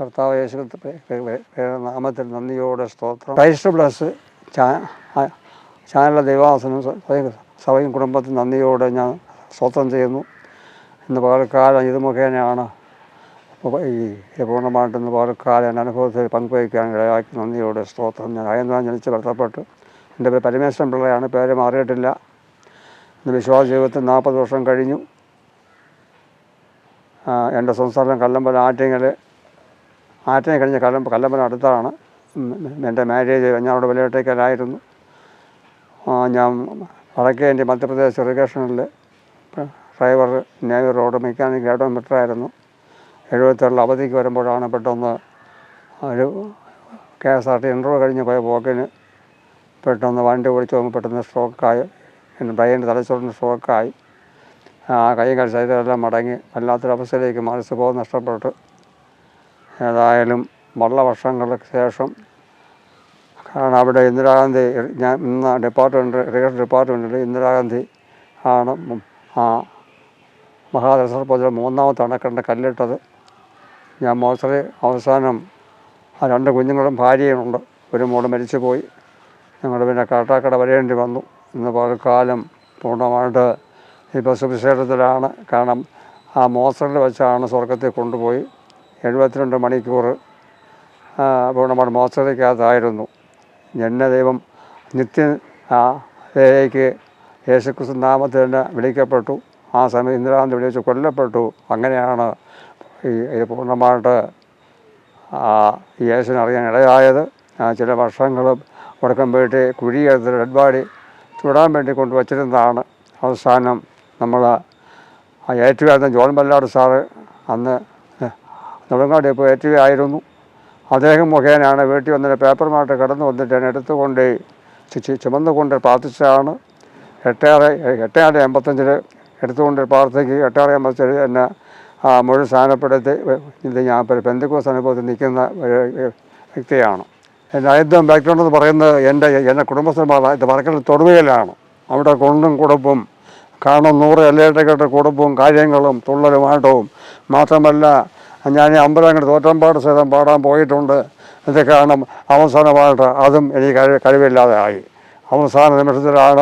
കർത്താവ് യേശു നാമത്തിൽ നന്ദിയോടെ സ്തോത്രം. ക്രൈസ്റ്റ് പ്ലസ് ചാനലിലെ ദൈവാസനും സഭയും കുടുംബത്തിൽ നന്ദിയോടെ ഞാൻ സ്തോത്രം ചെയ്യുന്നു. ഇന്ന് പകൽക്കാലം ഇത് മുഖേനയാണ്. ഈ പൂർണമായിട്ട് ഇന്ന് പകൽക്കാലം എന്റെ അനുഭവത്തിൽ പങ്കുവയ്ക്കാൻ ഇടയാക്കി നന്ദിയോടെ സ്തോത്രം. ഞാൻ അയന്താൻ ജനിച്ച് ബന്ധപ്പെട്ടു എന്റെ പേര് പരമേശ്വരൻ പിള്ളയാണ്. പേര് മാറിയിട്ടില്ല. ഇന്ന് വിശ്വാസ ജീവിതത്തിൽ നാൽപ്പത് വർഷം കഴിഞ്ഞു. എന്റെ സംസ്ഥാനം കല്ലമ്പല ആറ്റിങ്ങൽ ആറ്റിങ്ങൽ കഴിഞ്ഞ കല്ലമ്പ കല്ലമ്പല അടുത്താണ്. എന്റെ മാരേജ് ഞാനവിടെ വലിയട്ടേക്കലായിരുന്നു. ഞാൻ വടക്കേ എന്റെ മധ്യപ്രദേശ് ഇറിഗേഷനിൽ ഡ്രൈവർ നേവി റോഡ് മെക്കാനിക് ആയിരുന്നു എഴുപത്തേഴിൽ അവധിക്ക് വരുമ്പോഴാണ് പെട്ടെന്ന് ഒരു K S R T interview കഴിഞ്ഞ് പോയ പോക്കിന് പെട്ടെന്ന് വണ്ടി ഓടിച്ചു പോകുമ്പോൾ പെട്ടെന്ന് സ്ട്രോക്കായി എന്റെ ബ്രെയിന്റെ തലച്ചോറിന് സ്ട്രോക്കായി ആ കൈയും കാൽ മടങ്ങി. വല്ലാത്തൊരവസ്ഥയിലേക്ക് മനസ്സുബോധം നഷ്ടപ്പെട്ടു. ഏതായാലും വളരെ വർഷങ്ങൾക്ക് ശേഷം കാരണം അവിടെ ഇന്ദിരാഗാന്ധി ഞാൻ ഇന്ന് ഡിപ്പാർട്ട്മെന്റ് ഇറിഗേഷൻ ഡിപ്പാർട്ട്മെന്റിൽ ഇന്ദിരാഗാന്ധി ആണ് ആ മഹാദശരഥ മൂന്നാമത്തെ അണക്കെട്ട് കല്ലിട്ടത്. ഞാൻ മോസറി അവസാനം ആ രണ്ട് കുഞ്ഞുങ്ങളും ഭാര്യയുമുണ്ട്. ഒരു മോൾ മരിച്ചു പോയി ഞങ്ങൾ പിന്നെ കാട്ടാക്കട വരേണ്ടി വന്നു. ഇന്ന് പകൽക്കാലം പൂർണമായിട്ട് ഇപ്പോൾ സുവിശേഷത്തിലാണ് കാരണം ആ മോസറിൽ വെച്ചാണ് സ്വർഗത്തിൽ കൊണ്ടുപോയി. എഴുപത്തിരണ്ട് മണിക്കൂർ ആ, പൂർണമായിട്ട് മോസറിക്കകത്തായിരുന്നു എന്നെ ദൈവം നിത്യ ലേക്ക് യേശുക്രിസ്തു നാമത്തിൽ തന്നെ വിളിക്കപ്പെട്ടു. ആ സമയം ഇന്ദിരാഗാന്ധി വിളിച്ച് കൊല്ലപ്പെട്ടു. അങ്ങനെയാണ് ഈ പൂർണമായിട്ട് ആ യേശുവിനെ അറിയാൻ ഇടയായത്. ചില വർഷങ്ങൾ വടക്കം വീട്ടിൽ കുഴിയെടുത്ത് ഡെഡ് ബോഡി ചുടാൻ വേണ്ടി കൊണ്ടുവച്ചിരുന്നതാണ്. അവസാനം നമ്മൾ ഏറ്റുവായിരുന്ന ജോൺ ബല്ലാട് സാറ് അന്ന് ഏറ്റുവ ആയിരുന്നു അദ്ദേഹം മുഖേനയാണ് വീട്ടിൽ വന്നിട്ട് പേപ്പറുമായിട്ട് കടന്നു വന്നിട്ട് എന്നെ എടുത്തുകൊണ്ട് ചുമന്നുകൊണ്ട് പ്രാർത്ഥിച്ചതാണ്. എട്ടേറെ എട്ടേറെ എൺപത്തഞ്ചിൽ എടുത്തുകൊണ്ട് പ്രാർത്ഥിക്കുക എട്ടേറെ എൺപത്തഞ്ചിൽ എന്നെ മുഴുവൻ സ്ഥാനപ്പെടുത്തി ഇത് ഞാൻ പെന്തിക്കോസ് അനുഭവത്തിൽ നിൽക്കുന്ന ഒരു വ്യക്തിയാണ്. എന്റെ ആദ്യം ബാക്ക്ഗ്രൗണ്ട് എന്ന് പറയുന്നത് എന്റെ എന്റെ കുടുംബസ്ഥന്മാർ ഇത് പറക്കൽ തൊടുവയിലാണ് അവിടെ കൊണ്ടും കുടുംബം കാരണം നൂറ് എല്ലയിട്ടൊക്കെ കുടുംബവും കാര്യങ്ങളും തുള്ളലും ആട്ടവും മാത്രമല്ല ഞാൻ ഈ അമ്പലം അങ്ങനെ തോറ്റമ്പാട് സഹിതം പാടാൻ പോയിട്ടുണ്ട്. ഇത് കാരണം അവസാനമായിട്ട് അതും എനിക്ക് കഴി കഴിവില്ലാതെ ആയി. അവസാന നിമിഷത്തിലാണ്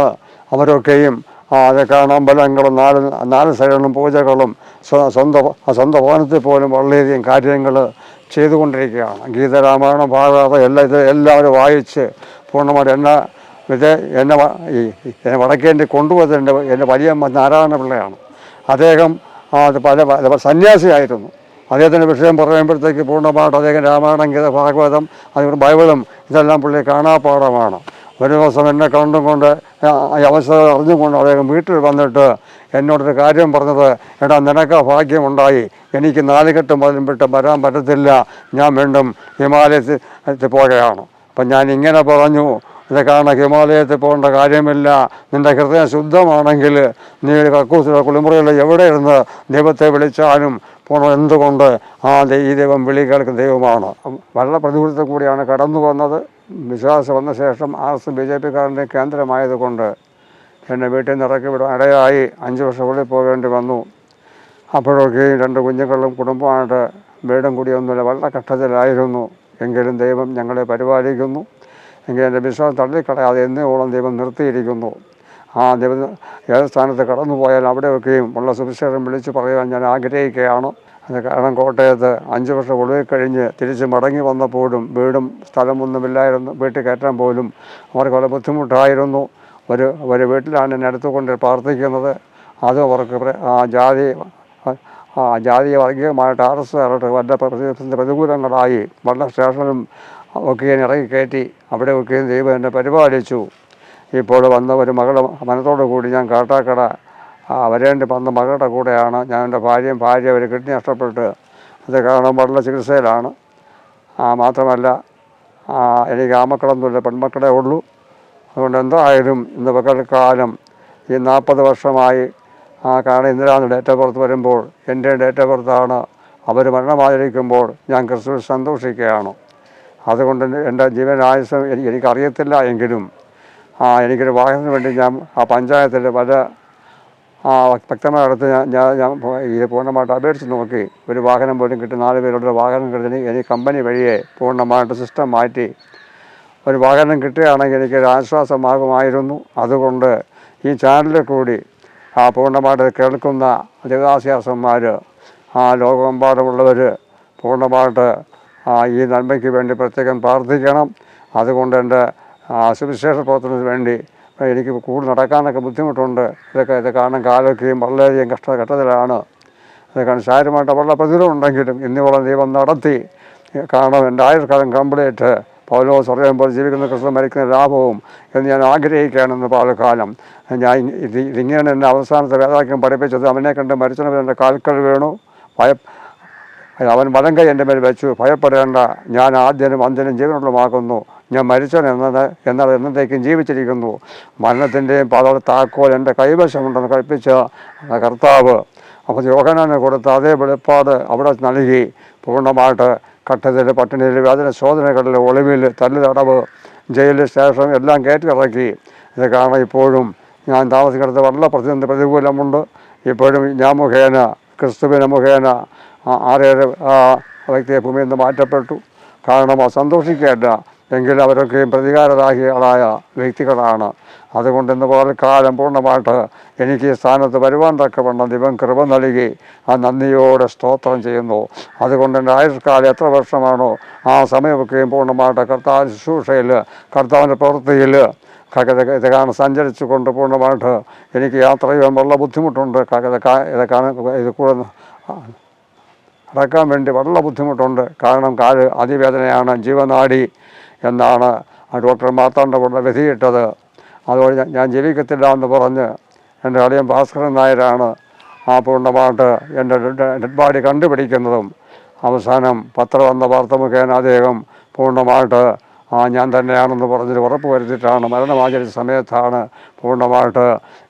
അവരൊക്കെയും അത് കാരണം അമ്പലങ്ങളും നാല് നാല് സൈഡിലും പൂജകളും സ്വ- സ്വന്തം സ്വന്തം ഭവനത്തിൽ പോലും വളരെയധികം കാര്യങ്ങൾ ചെയ്തുകൊണ്ടിരിക്കുകയാണ്. ഗീതരാമായണം ഭാഗവത എല്ലാം ഇത് എല്ലാവരും വായിച്ച് പൂർണമായിട്ട് എന്നെ ഇത് എന്നെ ഈ എന്നെ വടക്കേണ്ടി കൊണ്ടുപോയത് എന്റെ വലിയ നാരായണ പിള്ളയാണ് അദ്ദേഹം അത് പല സന്യാസിയായിരുന്നു. അദ്ദേഹത്തിന്റെ വിഷയം പറയുമ്പോഴത്തേക്ക് പൂർണമായിട്ട് അദ്ദേഹം രാമായണം ഗീത ഭാഗവതം അതുപോലെ ബൈബിളും ഇതെല്ലാം പുള്ളി കാണാപ്പാടമാണ് ഒരു ദിവസം എന്നെ കണ്ടും കൊണ്ട് അവസ്ഥ അറിഞ്ഞുകൊണ്ട് അദ്ദേഹം വീട്ടിൽ വന്നിട്ട് എന്നോടൊരു കാര്യം പറഞ്ഞത് എടാ നിനക്ക് ഭാഗ്യമുണ്ടായി എനിക്ക് നാലുകെട്ട് മുതലും വിട്ട് വരാൻ പറ്റത്തില്ല. ഞാൻ വീണ്ടും ഹിമാലയത്തിൽ പോകുകയാണ് അപ്പം ഞാൻ ഇങ്ങനെ പറഞ്ഞു ഇത് കാരണം ഹിമാലയത്തിൽ പോകേണ്ട കാര്യമില്ല. നിന്റെ ഹൃദയം ശുദ്ധമാണെങ്കിൽ നീ ഒരു കക്കൂസിലോ കുളിമുറിയിലോ എവിടെ ഇരുന്ന് ദൈവത്തെ വിളിച്ചാലും എന്തുകൊണ്ട് ആ ഈ ദൈവം വിളി കേൾക്കുന്ന ദൈവമാണ്? വളരെ പ്രതികൂലത്തിൽ കൂടിയാണ് കടന്നു വന്നത്. വിശ്വാസം വന്ന ശേഷം ആർ എസ് ബി ജെ പിക്കാരന്റെ കേന്ദ്രമായതുകൊണ്ട് എന്നെ വീട്ടിൽ നിന്ന് ഇറക്കി വിടാൻ ഇടയായി. അഞ്ച് വർഷം ഉള്ളിൽ പോകേണ്ടി വന്നു. അപ്പോഴൊക്കെ രണ്ട് കുഞ്ഞുങ്ങളും കുടുംബമായിട്ട് വീടും കൂടിയൊന്നുമില്ല വളരെ കഷ്ടത്തിലായിരുന്നു എങ്കിലും ദൈവം ഞങ്ങളെ പരിപാലിക്കുന്നു. എങ്കിൽ എന്റെ വിശ്വാസം തള്ളിക്കളയാതെ ഓളം ദൈവം നിർത്തിയിരിക്കുന്നു. ആ ദൈവം ഏത് സ്ഥാനത്ത് കടന്നു പോയാൽ അവിടെയൊക്കെയും ഉള്ള സുവിശേഷം വിളിച്ച് പറയുവാൻ ഞാൻ ആഗ്രഹിക്കുകയാണ്. കാരണം കോട്ടയത്ത് അഞ്ച് വർഷം ഒളിവിൽ കഴിഞ്ഞ് തിരിച്ച് മടങ്ങി വന്നപ്പോഴും വീടും സ്ഥലമൊന്നുമില്ലായിരുന്നു. വീട്ടിൽ കയറ്റാൻ പോലും അവർക്ക് വളരെ ബുദ്ധിമുട്ടായിരുന്നു. ഒരു ഒരു വീട്ടിലാണ് എന്നെ അടുത്തുകൊണ്ട് പ്രാർത്ഥിക്കുന്നത്. അതും അവർക്ക് ആ ജാതി ആ ജാതീയ വർഗീയമായിട്ട് ആർ എസ് ആയിട്ട് വല്ല പ്രതി- പ്രതികൂലങ്ങളായി വല്ല സ്റ്റേഷനിലും ഒക്കെ ഇറങ്ങി കയറ്റി അവിടെ ഒക്കെ ദൈവം എന്നെ പരിപാലിച്ചു. ഇപ്പോൾ വന്ന ഒരു മകളുടെ മനത്തോടു കൂടി ഞാൻ കാട്ടാക്കട വരേണ്ടി വന്ന മകളുടെ കൂടെയാണ് ഞാൻ എന്റെ ഭാര്യയും ഭാര്യ ഒരു കിഡ്നി നഷ്ടപ്പെട്ട് അത് കാരണം വളരെ ചികിത്സയിലാണ്. മാത്രമല്ല എനിക്ക് ആമക്കളൊന്നുമില്ല പെൺമക്കളെ ഉള്ളൂ. അതുകൊണ്ട് എന്തായാലും ഇന്ന് പകൽക്കാലം ഈ നാൽപ്പത് വർഷമായി കാരണം ഇന്ദിരാന്ന് ഡേറ്റ് ഓഫ് ബർത്ത് വരുമ്പോൾ എന്റെ ഡേറ്റ് ഓഫ് ബർത്താണ് അവർ മരണമായിരിക്കുമ്പോൾ ഞാൻ ക്രിസ്തുവിൽ സന്തോഷിക്കുകയാണ്. അതുകൊണ്ട് എന്റെ ജീവനായുസം എനിക്ക് എനിക്കറിയത്തില്ല എങ്കിലും എനിക്കൊരു വാഹനത്തിന് വേണ്ടി ഞാൻ ആ പഞ്ചായത്തിൽ പല ആ വ്യക്തമായ അടുത്ത് ഞാൻ ഞാൻ ഞാൻ ഇത് പൂർണമായിട്ട് അപേക്ഷിച്ച് നോക്കി. ഒരു വാഹനം പോലും കിട്ടി നാല് പേരുടെ വാഹനം കിട്ടി. എനിക്ക് കമ്പനി വഴിയെ പൂർണമായിട്ട് സിസ്റ്റം മാറ്റി. ഒരു വാഹനം കിട്ടുകയാണെങ്കിൽ എനിക്കൊരു ആശ്വാസമാകുമായിരുന്നു അതുകൊണ്ട് ഈ ചാനലിൽ കൂടി ആ പൂർണമായിട്ട് കേൾക്കുന്ന ദേവദാസ്യാസന്മാർ ആ ലോകമെമ്പാടുമുള്ളവർ പൂർണമായിട്ട് ഈ നന്മയ്ക്ക് വേണ്ടി പ്രത്യേകം പ്രാർത്ഥിക്കണം. അതുകൊണ്ട് എന്റെ സുവിശേഷ പ്രവർത്തനത്തിന് വേണ്ടി എനിക്ക് കൂടുതൽ നടക്കാനൊക്കെ ബുദ്ധിമുട്ടുണ്ട്. ഇതൊക്കെ ഇത് കാരണം കാലൊക്കെയും വളരെയധികം കഷ്ട ഘട്ടത്തിലാണ് അത് കാരണം വളരെ പ്രതിരോധം ഉണ്ടെങ്കിലും ഇന്നിവളം ദൈവം നടത്തി കാരണം എന്റെ ആയുഷ്കാലം കംപ്ലീറ്റ് പൗലോസ് സ്വർഗം പോലെ ജീവിക്കുന്ന ക്രിസ്തു മരിക്കുന്ന ലാഭവും എന്ന് ഞാൻ ആഗ്രഹിക്കുകയാണെന്ന് പാലക്കാലം ഞാൻ ഇത് ഇതിങ്ങനെ എന്നെ അവസാനത്തെ വേദാക്യം പഠിപ്പിച്ചത് അവനെ കണ്ട് മരിച്ചവൻ എന്റെ കാൽക്കൽ വീണു. ഭയ അവൻ വലം കൈ എന്റെ മേൽ വെച്ചു. ഭയപ്പെടേണ്ട. ഞാൻ ആദ്യനും അന്ത്യനും ജീവനുള്ളമാക്കുന്നു ഞാൻ മരിച്ചവൻ എന്നത് എന്നാൽ എന്നത്തേക്കും ജീവിച്ചിരിക്കുന്നു. മരണത്തിന്റെയും പാതയുടെ താക്കോൽ എന്റെ കൈവശമുണ്ടെന്ന് കൽപ്പിച്ച കർത്താവ് അപ്പോൾ യോഗനാനെ കൊടുത്ത അതേ വെളിപ്പാട് അവിടെ നൽകി. പൂർണമായിട്ട് കട്ടതിൽ പട്ടിണിയിൽ വേദന ശോധനകളിൽ ഒളിവിൽ തല്ല് തടവ് ജയിലിൽ സ്റ്റേഷൻ എല്ലാം കയറ്റിറക്കി. ഇത് കാരണം ഇപ്പോഴും ഞാൻ താമസിക്കുന്നത് വളരെ പ്രതിസന്ധി പ്രതികൂലമുണ്ട്? ഇപ്പോഴും ഞാൻ മുഖേന ക്രിസ്തുവിന് മുഖേന ആരേറെ വ്യക്തിയെ ഭൂമിയിൽ നിന്ന് മാറ്റപ്പെട്ടു. കാരണം സന്തോഷിക്കേണ്ട എങ്കിലും അവരൊക്കെയും പ്രതികാരരാഹികളായ വ്യക്തികളാണ്. അതുകൊണ്ട് ഇന്ന് കുറേ കാലം പൂർണമായിട്ട് എനിക്ക് ഈ സ്ഥാനത്ത് വരുവാൻ തക്കവണ്ണം ദൈവം കൃപ നൽകി ആ നന്ദിയോടെ സ്തോത്രം ചെയ്യുന്നു. അതുകൊണ്ട് എന്റെ ആയുഷ്കാലം എത്ര വർഷമാണോ ആ സമയമൊക്കെയും പൂർണമായിട്ട് കർത്താവ് ശുശ്രൂഷയിൽ കർത്താവിന്റെ പ്രവൃത്തിയിൽ ഇത് കാണാൻ സഞ്ചരിച്ചു കൊണ്ട് പൂർണമായിട്ട് എനിക്ക് യാത്ര ചെയ്യാൻ വളരെ ബുദ്ധിമുട്ടുണ്ട്. ഇത് കാ- ഇത് കൂടെ നടക്കാൻ വേണ്ടി വളരെ ബുദ്ധിമുട്ടുണ്ട്. കാരണം കാൽ അതിവേദനയാണ് ജീവനാടി എന്നാണ് ആ ഡോക്ടർ മാർത്താണ്ട കൊണ്ട് വിധിയിട്ടത്. അതുകൊണ്ട് ഞാൻ- ജീവിക്കത്തില്ല എന്ന് പറഞ്ഞ് എന്റെ അളിയൻ ഭാസ്കരൻ നായരാണ് ആ പൂർണമായിട്ട് എന്റെ ഡെഡ് ബോഡി കണ്ടുപിടിക്കുന്നതും അവസാനം പത്രം വന്ന വാർത്ത മുഖേന അദ്ദേഹം പൂർണമായിട്ട് ആ ഞാൻ തന്നെയാണെന്ന് പറഞ്ഞിട്ട് ഉറപ്പ് വരുത്തിയിട്ടാണ് മരണമാചരിച്ച സമയത്താണ് പൂർണമായിട്ട്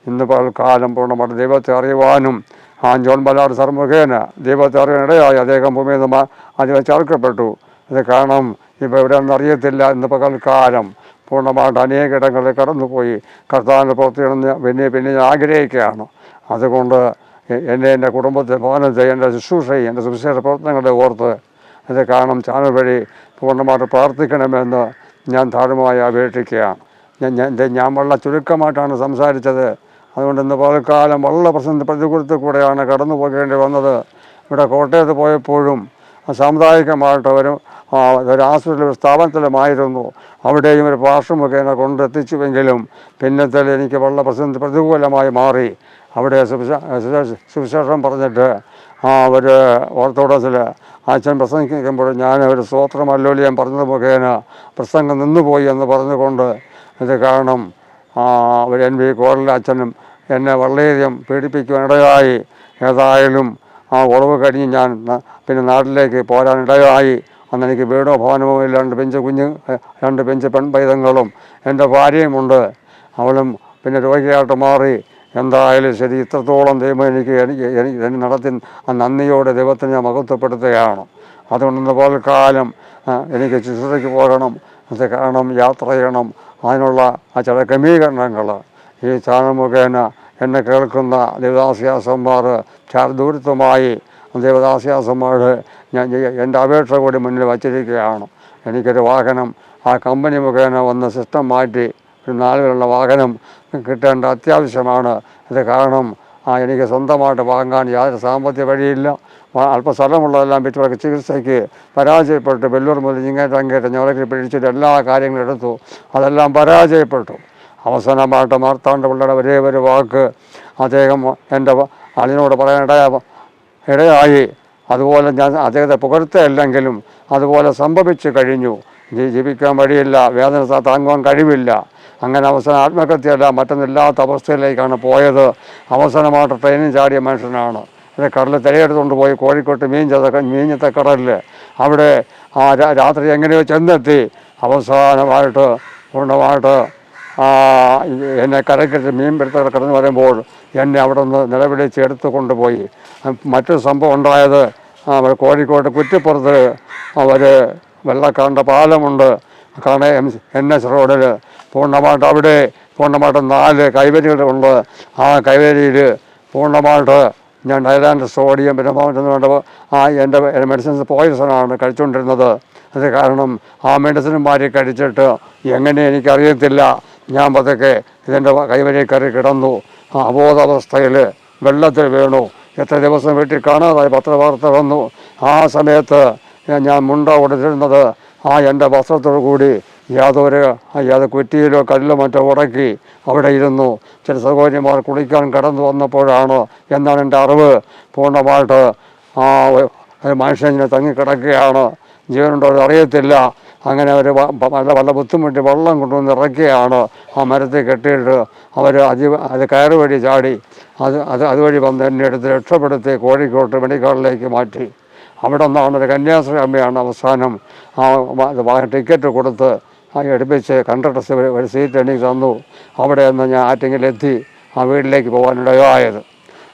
ഇന്ന് കാലം പൂർണമായിട്ട് ദൈവത്തെ അറിയുവാനും ആ ജോൺ ബലാർ സർ മുഖേന ദൈവത്തെ അറിയാനിടയായി അദ്ദേഹം ഭൂമിയിൽ നിന്ന് അതിനെ ചേർക്കപ്പെട്ടു ഇത് കാരണം ഇപ്പോൾ എവിടെയാണെന്ന് അറിയത്തില്ല ഇന്ന് പകൽക്കാലം പൂർണമായിട്ട് അനേക ഇടങ്ങളിൽ കടന്നുപോയി. കർത്താവിന്റെ പുറത്തിടുന്ന പിന്നെ പിന്നെ ഞാൻ ആഗ്രഹിക്കുകയാണ്. അതുകൊണ്ട് എന്നെ എന്റെ കുടുംബത്തെ ഭവനം ചെയ്യും എന്റെ ശുശ്രൂഷയും എന്റെ സുവിശേഷ പ്രവർത്തനങ്ങളെ ഓർത്ത് അത് കാരണം ചാനൽ വഴി പൂർണമായിട്ട് പ്രാർത്ഥിക്കണമെന്ന് ഞാൻ താഴ്മയായി അപേക്ഷിക്കുകയാണ്. ഞാൻ ഞാൻ ഞാൻ വളരെ ചുരുക്കമായിട്ടാണ് സംസാരിച്ചത്. അതുകൊണ്ട് ഇന്ന് പകൽക്കാലം വളരെ പ്രസന്ന പ്രതികൂലത്തിൽ കൂടെയാണ് കടന്നു പോകേണ്ടി വന്നത്. ഇവിടെ കോട്ടയത്ത് പോയപ്പോഴും സാമുദായികമായിട്ട് ഒരു ഒരു ആശുപത്രി ഒരു സ്ഥാപനത്തിലുമായിരുന്നു. അവിടെയും ഒരു ഭാഷ മുഖേന കൊണ്ടെത്തിച്ചുവെങ്കിലും പിന്നത്തിൽ എനിക്ക് വളരെ പ്രസിദ്ധ പ്രതികൂലമായി മാറി. അവിടെ സുവിശ- സുവിശേഷം പറഞ്ഞിട്ട് ആ ഒരു ഓർത്തഡോക്സിൽ അച്ഛൻ പ്രസംഗിക്കുമ്പോൾ ഞാൻ ഒരു സ്വോത്രം സ്വോത്രമല്ലോലിയം പറഞ്ഞത് മുഖേന പ്രസംഗം നിന്നുപോയി എന്ന് പറഞ്ഞുകൊണ്ട് ഇത് കാരണം അവർ എൻ വി കോറിലെ അച്ഛനും എന്നെ വളരെയധികം പീഡിപ്പിക്കുവാനിടയായി. ഏതായാലും ആ ഉറവ് കഴിഞ്ഞ് ഞാൻ പിന്നെ നാട്ടിലേക്ക് പോരാനിടയായി. അന്ന് എനിക്ക് വീടോ ഭവനമോ ഇല്ല. രണ്ട് പെഞ്ച് കുഞ്ഞ് രണ്ട് പെഞ്ച് പെൺപൈതങ്ങളും എന്റെ ഭാര്യയുമുണ്ട് അവളും പിന്നെ രോഗിയായിട്ട് മാറി. എന്തായാലും ശരി ഇത്രത്തോളം ദൈവം എനിക്ക് എനിക്ക് എനിക്ക് നടത്തി നന്ദിയോടെ ദൈവത്തിന് ഞാൻ മഹത്വപ്പെടുത്തുകയാണ്. അതുകൊണ്ട് കാലം എനിക്ക് ശുശ്രൂഷയ്ക്ക് പോകണം അത് കാരണം യാത്ര ചെയ്യണം. അതിനുള്ള ആ ചില ക്രമീകരണങ്ങൾ ഈ ചാനൽ മുഖേന എന്നെ കേൾക്കുന്ന ദേവദാസ്യാസന്മാർ ചാർദൂരത്വമായി ദേവദാസ്യാസന്മാർ ഞാൻ എന്റെ അപേക്ഷ കൂടി മുന്നിൽ വച്ചിരിക്കുകയാണ്. എനിക്കൊരു വാഹനം ആ കമ്പനി മുഖേന വന്ന് സിസ്റ്റം മാറ്റി ഒരു നാലുകളുള്ള വാഹനം കിട്ടേണ്ട അത്യാവശ്യമാണ്. ഇത് കാരണം ആ എനിക്ക് സ്വന്തമായിട്ട് വാങ്ങാൻ യാതൊരു സാമ്പത്തിക വഴിയില്ല. അല്പസ്ഥലമുള്ളതെല്ലാം അല്പം സ്ഥലമുള്ളതെല്ലാം ചികിത്സയ്ക്ക് പരാജയപ്പെട്ടു. വെല്ലൂർ മുതൽ ഇങ്ങേറ്റം അങ്ങേറ്റം ഞങ്ങളെ പിടിച്ചിട്ട് എല്ലാ കാര്യങ്ങളും എടുത്തു. അതെല്ലാം പരാജയപ്പെട്ടു. അവസാനമായിട്ട് മാർത്താണ്ഡ പിള്ളയുടെ ഒരേ ഒരു വാക്ക് അദ്ദേഹം എന്റെ അളിനോട് പറയാനിടയാ ഇടയായി. അതുപോലെ ഞാൻ അദ്ദേഹത്തെ പുകഴ്ത്തല്ലെങ്കിലും അതുപോലെ സംഭവിച്ചു കഴിഞ്ഞു. ജീവിക്കാൻ വഴിയില്ല വേദന താങ്ങുവാൻ കഴിവില്ല. അങ്ങനെ അവസാനം ആത്മഹത്യയല്ല മറ്റൊന്നില്ലാത്ത അവസ്ഥയിലേക്കാണ് പോയത്. അവസാനമായിട്ട് ട്രെയിനിൽ ചാടിയ മനുഷ്യനാണ്. ഇത് കടലിൽ തിരയെടുത്തുകൊണ്ട് പോയി കോഴിക്കോട്ട് മീൻ ചത മീഞ്ഞത്തെ കടലിൽ. അവിടെ ആ രാത്രി എങ്ങനെയോ ചെന്നെത്തി. അവസാനമായിട്ട് പൂർണമായിട്ട് എന്നെ കരക്കിട്ട് മീൻ പിടുത്തങ്ങൾ കിടന്ന് വരുമ്പോൾ എന്നെ അവിടെ നിന്ന് നിലവിളിച്ച് എടുത്തു കൊണ്ടുപോയി മറ്റൊരു സംഭവം ഉണ്ടായത് കോഴിക്കോട് കുറ്റിപ്പുറത്ത് അവർ വെള്ളക്കാരന്റെ പാലമുണ്ട്. കാണേ എൻ എസ് റോഡിൽ പൂർണമായിട്ട് അവിടെ പൂർണമായിട്ട് നാല് കൈവരികളുണ്ട് ആ കൈവരിയിൽ പൂർണമായിട്ട് ഞാൻ ഡയലാൻഡ് സോഡിയം പിന്നെ വേണ്ട ആ എന്റെ മെഡിസിൻസ് പോയിസണാണ് കഴിച്ചുകൊണ്ടിരുന്നത്. അത് കാരണം ആ മെഡിസിനും മാറ്റി കഴിച്ചിട്ട് എങ്ങനെ എനിക്കറിയത്തില്ല. ഞാൻ പതുക്കെ ഇതിന്റെ കൈവരി കയറി കിടന്നു. അബോധാവസ്ഥയിൽ വെള്ളത്തിൽ വീണു. എത്ര ദിവസം വീട്ടിൽ കാണാതായി പത്രവാർത്ത വന്നു. ആ സമയത്ത് ഞാൻ- മുണ്ട ഉടച്ചിരുന്നത് ആ എന്റെ വസ്ത്രത്തോടു കൂടി യാതൊരു യാതൊരു കുറ്റിയിലോ കല്ലോ മറ്റോ ഉടക്കി അവിടെ ഇരുന്നു. ചില സഹോദരിമാർ കുളിക്കാൻ കടന്നു വന്നപ്പോഴാണ് എന്നാണ് എന്റെ അറിവ്. പൂർണമായിട്ട് ആ മനുഷ്യനെ തങ്ങിക്കിടക്കുകയാണ്. ജീവനുണ്ടോ അറിയത്തില്ല. അങ്ങനെ അവർ നല്ല വല്ല ബുദ്ധിമുട്ടി വെള്ളം കൊണ്ടുവന്ന് ഇറക്കുകയാണ് ആ മരത്തിൽ കെട്ടിയിട്ട് അവർ അതി അത് കയറ് വഴി ചാടി. അത് അത് അതുവഴി വന്ന് എന്നെ എടുത്ത് രക്ഷപ്പെടുത്തി കോഴിക്കോട്ട് മെഡിക്കലിലേക്ക് മാറ്റി. അവിടെ നിന്നാണ് ഒരു കന്യാസ്ത്രീ അമ്മയാണ് അവസാനം ആ ടിക്കറ്റ് കൊടുത്ത് എടുപ്പിച്ച് കണ്ടക്ടർ ഒരു സീറ്റ് എനിക്ക് തന്നു. അവിടെ നിന്ന് ഞാൻ ആറ്റിങ്ങിലെത്തി ആ വീട്ടിലേക്ക് പോകാനിടയായത്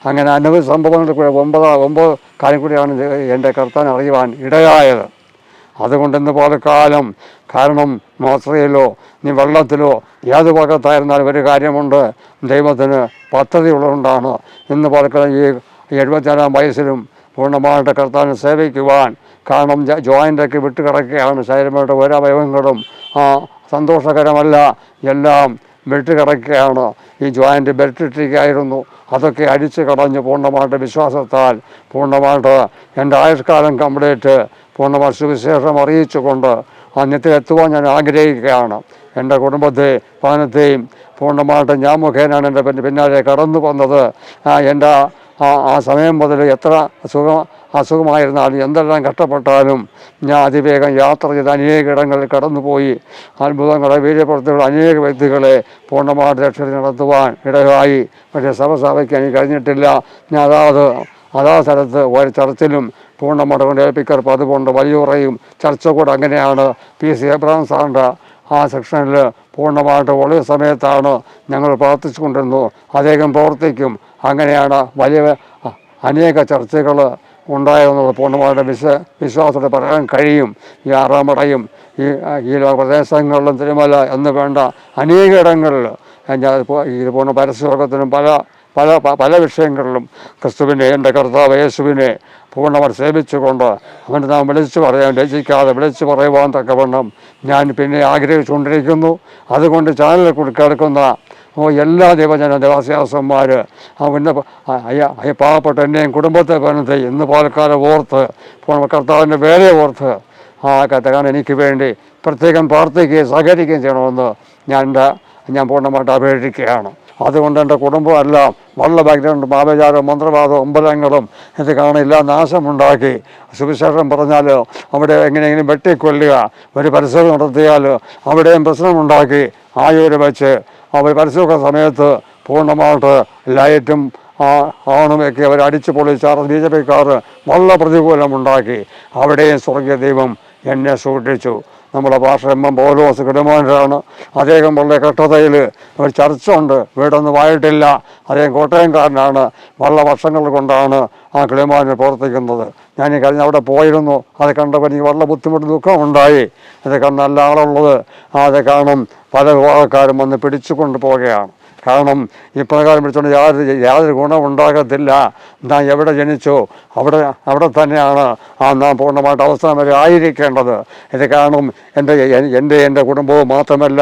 അങ്ങനെ അനവധി സംഭവങ്ങൾ കൂടെ ഒമ്പതാ ഒമ്പത് കാര്യം കൂടിയാണ് എന്റെ കർത്താൻ അറിയുവാൻ ഇടയായത്. അതുകൊണ്ട് ഇന്ന് പോലെ കാരണം മാത്രയിലോ നീ വെള്ളത്തിലോ ഏത് ഭാഗത്തായിരുന്നാലും ഒരു കാര്യമുണ്ട്. ദൈവത്തിന് പദ്ധതി ഉള്ളതുകൊണ്ടാണ് ഇന്ന് പോലെ ഈ എഴുപത്തിനാലാം വയസ്സിലും പൂർണമായിട്ട് കർത്താവിനെ സേവിക്കുവാൻ. കാരണം ജോയിന്റൊക്കെ വിട്ട് കിടക്കുകയാണ് ശരീരമായിട്ട് ഓരോ അവയവങ്ങളും സന്തോഷകരമല്ല. എല്ലാം വിട്ട് കിടക്കുകയാണ് ഈ ജോയിന്റ് ബെൽറ്റിട്ടിരിക്കുകയായിരുന്നു. അതൊക്കെ അടിച്ച് കളഞ്ഞ് പൂർണമായിട്ട് വിശ്വാസത്താൽ പൂർണമായിട്ട് എന്റെ ആയുഷ്കാലം കംപ്ലീറ്റ്. പൂർണമായിട്ട് സുവിശേഷം അറിയിച്ചുകൊണ്ട് അന്യത്തിൽ എത്തുവാൻ ഞാൻ ആഗ്രഹിക്കുകയാണ്. എന്റെ കുടുംബത്തെ ഭവനത്തെയും പൂർണമായിട്ട് ഞാൻ മുഖേനയാണ് എന്റെ പിന്നെ പിന്നാലെ കടന്നു വന്നത്. എന്റെ ആ സമയം മുതൽ എത്ര അസുഖം അസുഖമായിരുന്നാലും എന്തെല്ലാം കഷ്ടപ്പെട്ടാലും ഞാൻ അതിവേഗം യാത്ര ചെയ്ത് അനേക ഇടങ്ങളിൽ കടന്നുപോയി. അത്ഭുതങ്ങളെ വീര്യപ്പെടുത്തിയുള്ള അനേക വ്യക്തികളെ പൂർണമായിട്ട് രക്ഷ നടത്തുവാൻ ഇടയായി. പക്ഷേ സഭ സഭയ്ക്ക് എനിക്ക് കഴിഞ്ഞിട്ടില്ല. ഞാൻ അതാത് അതാ സ്ഥലത്ത് ഒരു ചർച്ചിലും പൂർണമായിട്ട് കൊണ്ട് പതിവുണ്ട് വലിയുറയും ചർച്ച കൂടെ അങ്ങനെയാണ്. പി സി എബ്രഹാം സാറിന്റെ ആ സെക്ഷനിൽ പൂർണമായിട്ട് ഒളിയ സമയത്താണ് ഞങ്ങൾ പ്രാർത്ഥിച്ചു കൊണ്ടിരുന്നു അദ്ദേഹം പ്രവർത്തിക്കും. അങ്ങനെയാണ് വലിയ അനേക ചർച്ചകൾ ഉണ്ടായെന്നുള്ള പൂർണമായിട്ട് വിശ്വ വിശ്വാസത്തോടെ പറയാൻ കഴിയും. ഈ ആറാമടയും ഈ ഈ പ്രദേശങ്ങളിലും തിരുമല എന്ന് വേണ്ട അനേക ഇടങ്ങളിൽ ഞാൻ ഇത് പൂർണ പരസ്യവർഗത്തിനും പല പല പല വിഷയങ്ങളിലും ക്രിസ്തുവിനെ എന്റെ കർത്താവ് യേശുവിനെ പൂർണമായി സേവിച്ചുകൊണ്ട് അവന്റെ നാം വിളിച്ചു പറയാൻ രചിക്കാതെ വിളിച്ചു പറയുവാൻ തക്കവണ്ണം ഞാൻ പിന്നെ ആഗ്രഹിച്ചുകൊണ്ടിരിക്കുന്നു. അതുകൊണ്ട് ചാനലിൽ കൂടി കേൾക്കുന്ന ഓ എല്ലാ ദൈവജന ദേവാസ്യാസന്മാർ അവന്റെ അയ്യ പാവപ്പെട്ട എന്നെയും കുടുംബത്തെ പറഞ്ഞത് ഇന്ന് പാലക്കാലം ഓർത്ത് കർത്താവിന്റെ വേലയെ ഓർത്ത് ആ കത്തകാൻ എനിക്ക് വേണ്ടി പ്രത്യേകം പ്രാർത്ഥിക്കുകയും സഹകരിക്കുകയും ചെയ്യണമെന്ന് ഞാൻ ഞാൻ പൂർണമായിട്ട് അപേക്ഷിക്കുകയാണ്. അതുകൊണ്ട് എന്റെ കുടുംബമെല്ലാം വള്ള ബാക്ക്ഗ്രൗണ്ട് പാപചാരവും മന്ത്രവാദവും അമ്പലങ്ങളും ഇത് കാണില്ല നാശമുണ്ടാക്കി. സുവിശേഷം പറഞ്ഞാൽ അവിടെ എങ്ങനെയെങ്കിലും വെട്ടിക്കൊല്ലുക ഒരു പരിസരം നടത്തിയാൽ അവിടെയും പ്രശ്നമുണ്ടാക്കി ആയൂര് വെച്ച് അവർ പരിസരമൊക്കെ സമയത്ത് പൂർണമായിട്ട് ലൈറ്റും ആണുമൊക്കെ അവർ അടിച്ചു പൊളിച്ചാർ ബി ജെ പിക്കാർ വളരെ പ്രതികൂലമുണ്ടാക്കി. അവിടെയും സ്വർഗീയ ദൈവം എന്നെ സൂക്ഷിച്ചു. നമ്മുടെ ഭാഷ എം എം പോലോസ് കിടമാനാണ് അദ്ദേഹം വളരെ കഷ്ടതയിൽ ഒരു ചർച്ചുണ്ട്. വീടൊന്നും ആയിട്ടില്ല അദ്ദേഹം കോട്ടയംകാരനാണ്. വളരെ വർഷങ്ങൾ കൊണ്ടാണ് ആ കിളിമാനിൽ പ്രവർത്തിക്കുന്നത്. ഞാൻ ഈ കഴിഞ്ഞ അവിടെ പോയിരുന്നു. അത് കണ്ടപ്പോൾ എനിക്ക് വളരെ ബുദ്ധിമുട്ട് ദുഃഖമുണ്ടായി അത് കണ്ട് നല്ല ആളുള്ളത്. അത് കാണും. പല വിഭാഗക്കാരും വന്ന് പിടിച്ചു കൊണ്ടുപോവുകയാണ് കാരണം ഇപ്രകാരം വിളിച്ചുകൊണ്ട് യാതൊരു യാതൊരു ഗുണമുണ്ടാകത്തില്ല നാം എവിടെ ജനിച്ചോ അവിടെ അവിടെ തന്നെയാണ് ആ നാം പൂർണമായിട്ട് അവസാനം വരെ ആയിരിക്കേണ്ടത്. ഇത് കാരണം എന്റെ എന്റെ എന്റെ കുടുംബവും മാത്രമല്ല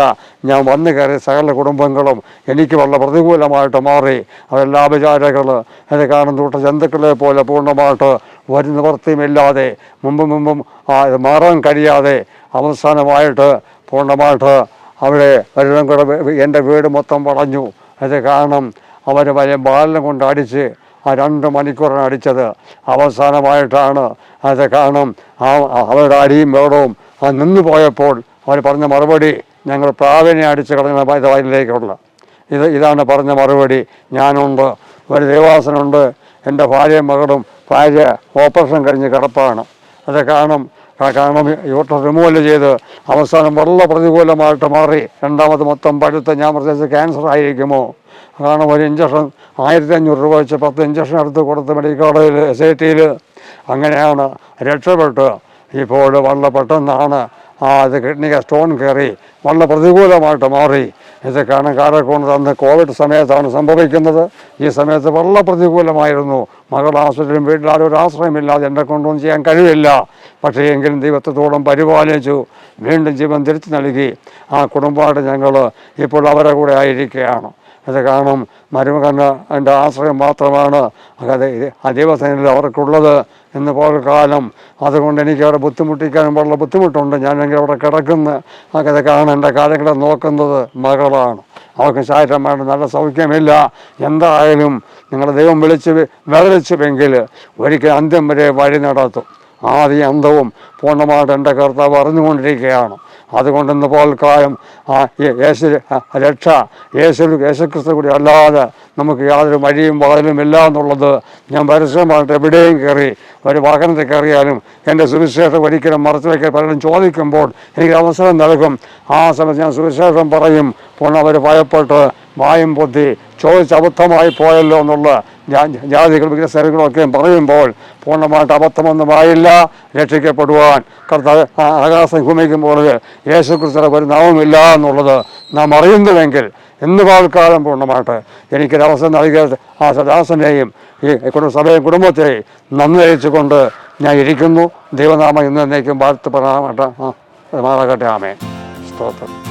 ഞാൻ വന്നു കയറിയ സകല കുടുംബങ്ങളും എനിക്ക് വളരെ പ്രതികൂലമായിട്ട് മാറി. അതെല്ലാ വിചാരകൾ ഇത് കാരണം തൊട്ട് ജന്തുക്കളെ പോലെ പൂർണമായിട്ട് ഒരു നിവൃത്തിയുമില്ലാതെ മുമ്പും മുമ്പും മാറാൻ കഴിയാതെ അവസാനമായിട്ട് പൂർണമായിട്ട് അവിടെ ഒരിടം കൂടെ എന്റെ വീട് മൊത്തം വളഞ്ഞു. അത് കാരണം അവർ വലിയ ബാലിനെ കൊണ്ട് അടിച്ച് ആ രണ്ട് മണിക്കൂറാണ് അടിച്ചത്. അവസാനമായിട്ടാണ് അത് കാരണം ആ അവരുടെ അരിയും വേടവും ആ നിന്നു പോയപ്പോൾ അവർ പറഞ്ഞ മറുപടി ഞങ്ങൾ പ്രാവിനെ അടിച്ച് കളഞ്ഞ വയലിലേക്കുള്ള. ഇത് ഇതാണ് പറഞ്ഞ മറുപടി. ഞാനുണ്ട്. ഒരു ദേവാസനുണ്ട്. എന്റെ ഭാര്യയും മകളും ഭാര്യ ഓപ്പറേഷൻ കഴിഞ്ഞ് കിടപ്പാണ്. അത് കാരണം കാരണം യൂട്ടർ റിമൂവൽ ചെയ്ത് അവസാനം വളരെ പ്രതികൂലമായിട്ട് മാറി. രണ്ടാമത് മൊത്തം പഴുത്ത ഞാൻ പ്രത്യേകിച്ച് ക്യാൻസർ ആയിരിക്കുമോ? കാരണം ഒരു ഇഞ്ചക്ഷൻ ആയിരത്തി അഞ്ഞൂറ് രൂപ വെച്ച് പത്ത് ഇഞ്ചക്ഷൻ എടുത്ത് കൊടുത്ത് മെഡിക്കൽ കോളേജിൽ എസ് ഐ ടിയിൽ അങ്ങനെയാണ് രക്ഷപ്പെട്ട് ഇപ്പോൾ വളരെ പെട്ടെന്നാണ് ആ അത് കിഡ്നിക്ക് സ്റ്റോൺ കയറി വളരെ പ്രതികൂലമായിട്ട് മാറി. ഇതൊക്കെയാണ് കാലക്കൊണ്ട് അന്ന് കോവിഡ് സമയത്താണ് സംഭവിക്കുന്നത്. ഈ സമയത്ത് വളരെ പ്രതികൂലമായിരുന്നു. മകൾ ആശുപത്രിയിലും വീട്ടിലാരും ഒരു ആശ്രയമില്ലാതെ എന്നെ കൊണ്ടൊന്നും ചെയ്യാൻ കഴിവില്ല. പക്ഷേ എങ്കിലും ദൈവത്തോളം പരിപാലിച്ചു. വീണ്ടും ജീവൻ തിരിച്ചു നൽകി. ആ കുടുംബമായിട്ട് ഞങ്ങൾ ഇപ്പോൾ അവരെ കൂടെ ആയിരിക്കുകയാണ്. അത് കാരണം മരുമകന് എന്റെ ആശ്രയം മാത്രമാണ്. അത് അവർക്കുള്ളത് എന്ന് പോലെ കാലം. അതുകൊണ്ട് എനിക്ക് അവിടെ ബുദ്ധിമുട്ടിക്കാനും വളരെ ബുദ്ധിമുട്ടുണ്ട്. ഞാനെങ്കിൽ അവിടെ കിടക്കുന്ന. അത് കാരണം എന്റെ കാര്യങ്ങളെ നോക്കുന്നത് മകളാണ്. അവർക്ക് ശാരീരമായിട്ട് നല്ല സൗഖ്യമില്ല. എന്തായാലും നിങ്ങളുടെ ദൈവം വിളിച്ച് വിളരിച്ചുവെങ്കിൽ ഒരിക്കൽ അന്ത്യം വരെ വഴി നടത്തും. ആദ്യ അന്തവും പൂർണമായിട്ട് എന്റെ കർത്താവ് അറിഞ്ഞുകൊണ്ടിരിക്കുകയാണ്. അതുകൊണ്ട് പോൽ യേശു രക്ഷ യേശു യേശുക്രിസ്തു കൂടി അല്ലാതെ നമുക്ക് യാതൊരു വഴിയും വാതിലും ഇല്ല എന്നുള്ളത് ഞാൻ പരസ്യമായിട്ട് എവിടെയും കയറി ഒരു വാഹനത്തിൽ കയറിയാലും എന്റെ സുവിശേഷം ഒരിക്കലും മറച്ചു വയ്ക്കാൻ പലരും ചോദിക്കുമ്പോൾ എനിക്ക് അവസരം നൽകും. ആ സമയത്ത് ഞാൻ സുവിശേഷം പറയും പോണവർ ഭയപ്പെട്ട് വായും പൊത്തി ചോദിച്ച് അബദ്ധമായി പോയല്ലോ എന്നുള്ള ജാതികൾ വികസനങ്ങളൊക്കെയും പറയുമ്പോൾ പൂർണമായിട്ട് അബദ്ധമൊന്നുമായില്ല രക്ഷിക്കപ്പെടുവാൻ കർത്താവ് ആകാശം ഭൂമിക്കുമ്പോൾ യേശു ക്രിസ്തുവിന്റെ ഒരു നാമമില്ല എന്നുള്ളത് നാം അറിയുന്നുവെങ്കിൽ എന്ന് പാൽക്കാലം പൂർണമായിട്ട് എനിക്കൊരവസരം നൽകിയ ആ സദാസനെയും ഈ കുടുംബസഭയും കുടുംബത്തെയും നന്ദി അറിയിച്ചുകൊണ്ട് ഞാൻ ഇരിക്കുന്നു. ദൈവനാമം ഇന്ന് എന്നേക്കും വാഴ്ത്തപ്പെടാമാട്ടെ ആ മാറാകട്ടെ. ആമേ സ്തോത്രം.